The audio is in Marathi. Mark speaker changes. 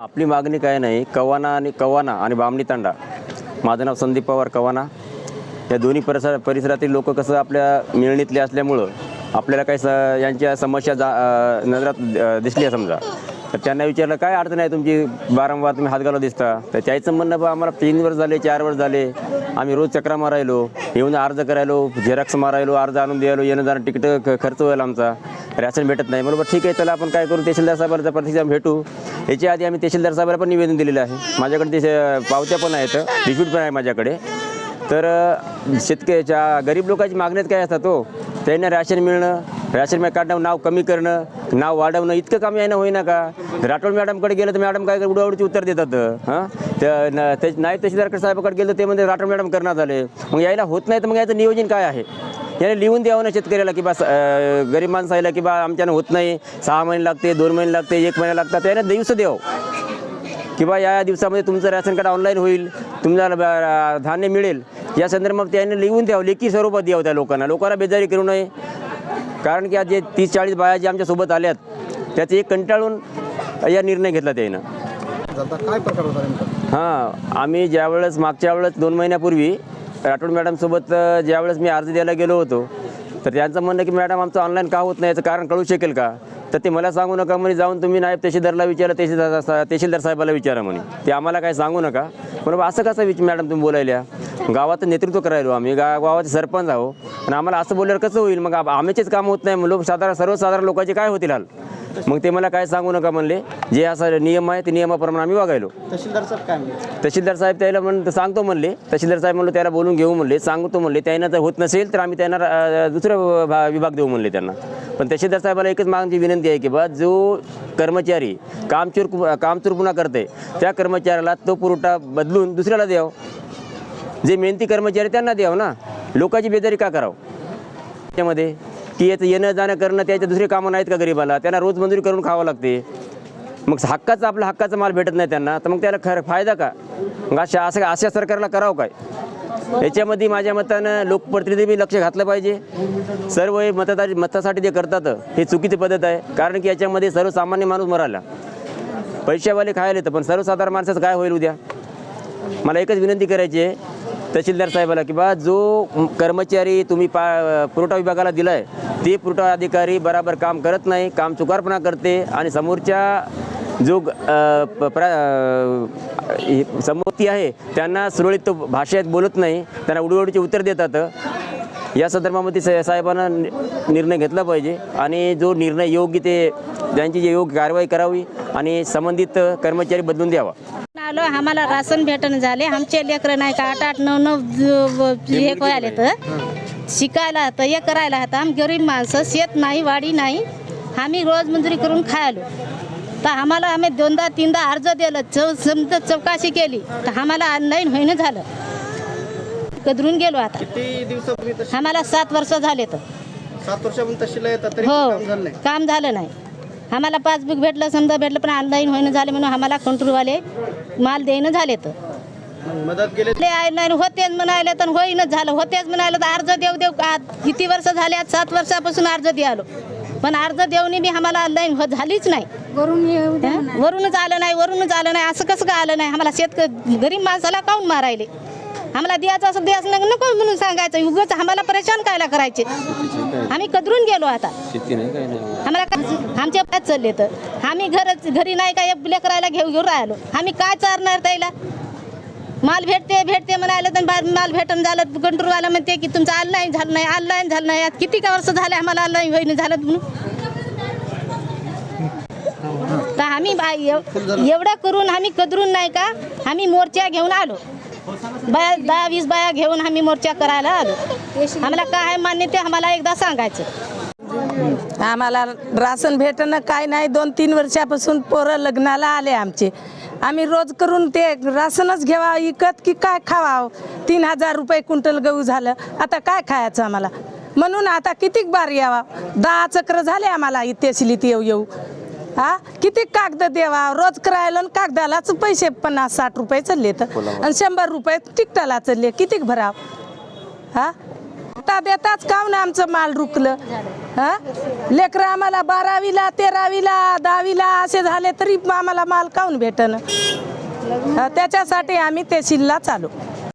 Speaker 1: आपली मागणी काय नाही कवाना आणि कवाना आणि बामणी तांडा. माझं नाव संदीप पवार कवाना. या दोन्ही परिसर परिसरातील लोक कसं आपल्या मिळणीतले असल्यामुळं आपल्याला काही स यांच्या समस्या जा नजरात दिसल्या समजा. तर त्यांना विचारलं काय अडचण आहे तुमची? वारंवार तुम्ही हात दिसता. तर त्याचं म्हणणं बा आम्हाला तीन वर्ष झाले चार वर्ष झाले. आम्ही रोज चक्रा मारायलो. येऊन अर्ज करायलो झेरॉक्स मारायलो अर्ज आणून द्यायलो. येणं जाणं तिकीट ख- खर्च व्हायला आमचा. रॅशन भेटत नाही. बरोबर ठीक आहे चला आपण काय करू? तहसीलदार साहेबांचा प्रतिसाद भेटू. याच्या आधी आम्ही तहसीलदार साहेबाला पण निवेदन दिलेलं आहे. माझ्याकडे ते पावत्या पण आहेत रिसिप्ट पण आहे माझ्याकडे. तर शेतकऱ्याच्या गरीब लोकांची मागण्यात काय असतात तो त्यांना रॅशन मिळणं राशन मॅ काढणं नाव कमी करणं नाव वाढवणं इतकं कमी आहे ना होईना का? राठोड मॅडमकडे गेलं तर मॅडम काय उडावडीची उत्तर देतात हां? तर ते- नाही तहसीलदार साहेबाकडे गेलं ते म्हणजे राठोड मॅडम करण्यात आले मग यायला होत नाही तर मग याचं नियोजन काय आहे? याने लिहून द्यावं ना शेतकऱ्याला की बा गरीब अ, गरीब की बा आमच्यानं होत नाही. सहा महिने लागते दोन महिने लागते एक महिना लागतात. त्याने दिवस द्यावं. किंवा या दिवसामध्ये तुमचं रॅशन कार्ड ऑनलाईन होईल तुम्हाला धान्य मिळेल. या संदर्भात त्याने लिहून द्यावं लेखी स्वरूपात द्यावं त्या लोकांना. लोकांना बेजारी करू नये. कारण की आज जे तीस चाळीस बाया जे आमच्यासोबत आल्यात त्याचे एक कंटाळून या निर्णय घेतला त्यानं.
Speaker 2: काय प्रकार होता
Speaker 1: हां आम्ही ज्यावेळेस मागच्या वेळेस दोन महिन्यापूर्वी राठोड मॅडमसोबत ज्यावेळेस मी अर्ज द्यायला गेलो होतो तर त्यांचं म्हणणं की मॅडम आमचं ऑनलाईन का होत नाही? याचं कारण कळू शकेल का? तर ते मला सांगू नका म्हणे जाऊन तुम्ही नायब तहसीलदारला विचारा तहसीलदार तहसीलदार साहेबाला विचारा म्हणे. ते आम्हाला काय सांगू नका. बरोबर असं कसं विच मॅडम तुम्ही बोलायल्या? गावाचं नेतृत्व करायलो आम्ही. गा गावाचे सरपंच आहो. आणि आम्हाला असं बोलल्यावर कसं होईल? मग आम्हीचेच काम होत नाही. मग लोक साधारण सर्वसाधारण लोकांचे काय होतील हाल? मग ते मला काय सांगू नका म्हणले. जे असा नियम आहे ते नियमाप्रमाणे आम्ही वागायलो.
Speaker 2: तहसीलदार साहेब काय म्हणले?
Speaker 1: तहसीलदार साहेब त्याला म्हण सांगतो म्हणले. तहसीलदार साहेब म्हणलं त्याला बोलून घेऊ म्हणले. सांगतो म्हणले त्यांना जर होत नसेल तर आम्ही त्यांना दुसरा विभाग देऊ म्हणले त्यांना. पण तहसीलदार साहेबाला एकच मागची विनंती आहे की बा जो कर्मचारी कामचूर कामचूरपुणा करते त्या कर्मचाऱ्याला तो पुरवठा बदलून दुसऱ्याला द्यावं. जे मेहनती कर्मचारी त्यांना द्यावं ना. लोकांची बेजारी का करावं? त्यामध्ये की याचं येणं जाणं करणं त्याच्या दुसरे कामं नाहीत का गरीबाला? त्यांना रोज मंजुरी करून खावं लागते. मग हक्काचं आपला हक्काचा माल भेटत नाही त्यांना तर मग त्याला खरं फायदा का? मग अशा असं अशा सरकारला करावं काय? याच्यामध्ये माझ्या मतानं लोकप्रतिनिधी लक्ष घातलं पाहिजे. सर्व हे मतदार मतासाठी जे करतात हे चुकीची पद्धत आहे. कारण की याच्यामध्ये सर्वसामान्य माणूस मराला पैशावाले खायला येतं पण सर्वसाधारण माणसाचं काय होईल उद्या? मला एकच विनंती करायची आहे. तहसीलदार साहेबाला की जो कर्मचारी तुम्ही पा पुरवठा विभागाला दिला आहे ते पुरवठा अधिकारी बराबर काम करत नाही काम चुकारपणा करते आणि समोरच्या जो प- समोरती आहे त्यांना सुरळीत भाषेत बोलत नाही त्यांना उडीओडीचे उत्तर देतात. या संदर्भामध्ये सा- साहेबांना निर्णय घेतला पाहिजे आणि जो निर्णय योग्य ते त्यांची जे योग्य कारवाई करावी आणि संबंधित कर्मचारी बदलून द्यावा.
Speaker 3: आलो आम्हाला राशन भेटण झाले. आमचे लेकरं नाही का आठ आठ नऊ नऊ हे करायला तर शिकायला तर हे करायला आता आम्ही गरीब माणसं शेत नाही वाडी नाही. आम्ही रोज मंजुरी करून खायलो. तर आम्हाला आम्ही दोनदा तीनदा अर्ज दिलं चौ समजा चौकाशी केली तर आम्हाला ऑनलाईन होईन झालं. कदरून गेलो आता.
Speaker 2: किती दिवसापूर्वी तहसील
Speaker 3: आम्हाला सात वर्ष झाले तर
Speaker 2: सात वर्षापासून तहसीलला येतात तरी
Speaker 3: हो.
Speaker 2: काम झालं नाही.
Speaker 3: काम झालं नाही. आम्हाला पासबुक भेटलं समजा भेटलं पण ऑनलाईन होईन झाले म्हणून आम्हाला कंट्रोलवाले माल देणं झाले तर
Speaker 2: मग मदत गेले
Speaker 3: ले ऑनलाईन होतेच म्हणाले तर होईनच झालं. होतेच म्हणाले तर अर्ज देऊ देऊ. का किती वर्ष झाले? आज सात वर्षापासून अर्ज द्यालो. पण अर्ज देऊन बी आम्हाला ऑनलाईन हो झालीच नाही. हं? वरूनच आलं नाही वरूनच आलं नाही. असं कसं काय आलं नाही? आम्हाला शेतक गरीब माणसाला काऊन मारायले? आम्हाला द्यायचं असं द्यायचं नाही नको म्हणून सांगायचं. उगाच आम्हाला परेशान कायला करायचे? आम्ही कदरून गेलो आता.
Speaker 1: काय
Speaker 3: आम्हाला का आमच्या पाय चालले तर. आम्ही घर घरी नाही काय लेकरायला घेऊ घेऊन राहिलो. आम्ही काय चारणार त्याला? माल भेटते भेटते म्हणाले तर बा- माल भेटून झालं कंट्रोलवाला म्हणते की तुमचं ऑनलाईन झालं नाही ऑनलाईन झालं नाही. किती का वर्ष झाले आम्हाला ऑनलाईन होईन झालं म्हणून? तर आम्ही एवढं करून आम्ही कदरून नाही का आम्ही मोर्चा घेऊन आलो. बाया दहा वीस बाया घेऊन आम्ही मोर्चा करायला आलो. आम्हाला काय मान्य ते आम्हाला एकदा सांगायचं.
Speaker 4: आम्हाला राशन भेटणं काय नाही. दोन तीन वर्षापासून पोरं लग्नाला आले आमचे. आम्ही रोज करून ते राशनच घ्यावा इकत की काय खावावं तीन हजार रुपये क्विंटल गहू झालं. आता काय खायचं आम्हाला? म्हणून आता कितीक बार यावा? दहा चक्र झाले आम्हाला इथे शिलीत येऊ येऊ. हा? किती कागद द्यावा रोज करायला कागदालाच पैसे पन्नास साठ रुपये चालले तर. आणि शंभर रुपये तिकटाला चालले. कितीक भराव? हा? आता देताच काहून आमचं माल रुकलं. हा? लेकरं आम्हाला बारावीला तेरावीला दहावीला असे झाले तरी आम्हाला माल काहून भेटन? त्याच्यासाठी आम्ही ते शिल्ला चालू.